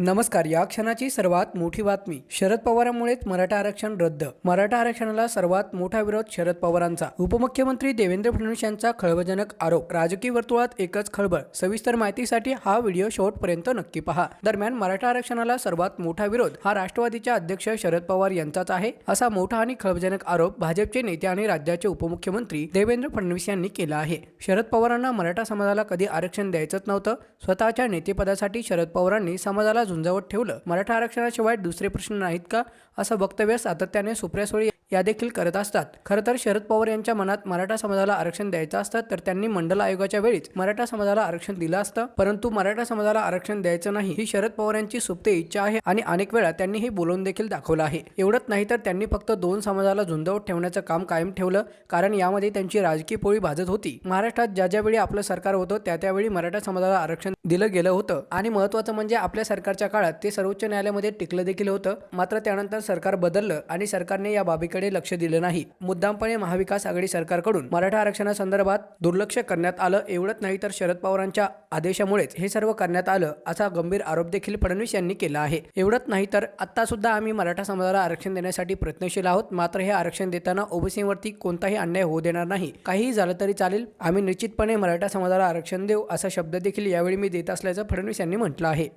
नमस्कार या क्षणाची सर्वात मोठी बातमी. शरद पवारांमुळेच मराठा आरक्षण रद्द. मराठा आरक्षणाला सर्वात मोठा विरोध शरद पवारांचा. उपमुख्यमंत्री देवेंद्र फडणवीस यांचा खळबळजनक आरोप. राजकीय वर्तुळात एकच खळबळ. सविस्तर माहितीसाठी हा व्हिडिओ शेवटपर्यंत नक्की पहा. दरम्यान मराठा आरक्षणाला सर्वात मोठा विरोध हा राष्ट्रवादीच्या अध्यक्ष शरद पवार यांचाच आहे. असा मोठा आणि खळबळजनक आरोप भाजपचे नेते आणि राज्याचे उपमुख्यमंत्री देवेंद्र फडणवीस यांनी केला आहे. शरद पवारांना मराठा समाजाला कधी आरक्षण द्यायचंच नव्हतं. स्वतःच्या नेतेपदासाठी शरद पवारांनी समाजाला झुंजावत ठेवलं. मराठा आरक्षणाशिवाय दुसरे प्रश्न नाहीत का? असं वक्तव्य सातत्याने सुप्रिया सुळे या देखील करत असतात. खरं तर शरद पवार यांच्या मनात मराठा समाजाला आरक्षण द्यायचं असतं तर त्यांनी मंडल आयोगाच्या वेळीच मराठा समाजाला आरक्षण दिलं असतं. परंतु मराठा समाजाला आरक्षण द्यायचं नाही ही शरद पवार यांची सुप्ते इच्छा आहे आणि अनेक वेळा त्यांनी हे बोलवून देखील दाखवलं आहे. एवढंच नाही तर त्यांनी फक्त दोन समाजाला झुंजवत ठेवण्याचं काम कायम ठेवलं कारण यामध्ये त्यांची राजकीय पोळी भाजत होती. महाराष्ट्रात ज्या ज्यावेळी आपलं सरकार होतं त्या त्यावेळी मराठा समाजाला आरक्षण दिलं गेलं होतं. आणि महत्त्वाचं म्हणजे आपल्या सरकारच्या काळात ते सर्वोच्च न्यायालयामध्ये टिकलं देखील होतं. मात्र त्यानंतर सरकार बदललं आणि सरकारने या बाबीकडे लक्ष दिलं नाही. मुद्दामपणे महाविकास आघाडी सरकारकडून मराठा आरक्षणासंदर्भात दुर्लक्ष करण्यात आलं एवढंच नाही तर शरद पवारांच्या आदेशामुळेच हे सर्व करण्यात आलं असा गंभीर आरोप देखील फडणवीस यांनी केला आहे. एवढंच नाही तर आता सुद्धा आम्ही मराठा समाजाला आरक्षण देण्यासाठी प्रयत्नशील आहोत. मात्र हे आरक्षण देताना ओबीसीवरती कोणताही अन्याय होऊ देणार नाही. काहीही झालं तरी चालेल. आम्ही निश्चितपणे मराठा समाजाला आरक्षण देऊ असा शब्द देखील यावेळी मी देत असल्याचं फडणवीस यांनी म्हटलं आहे.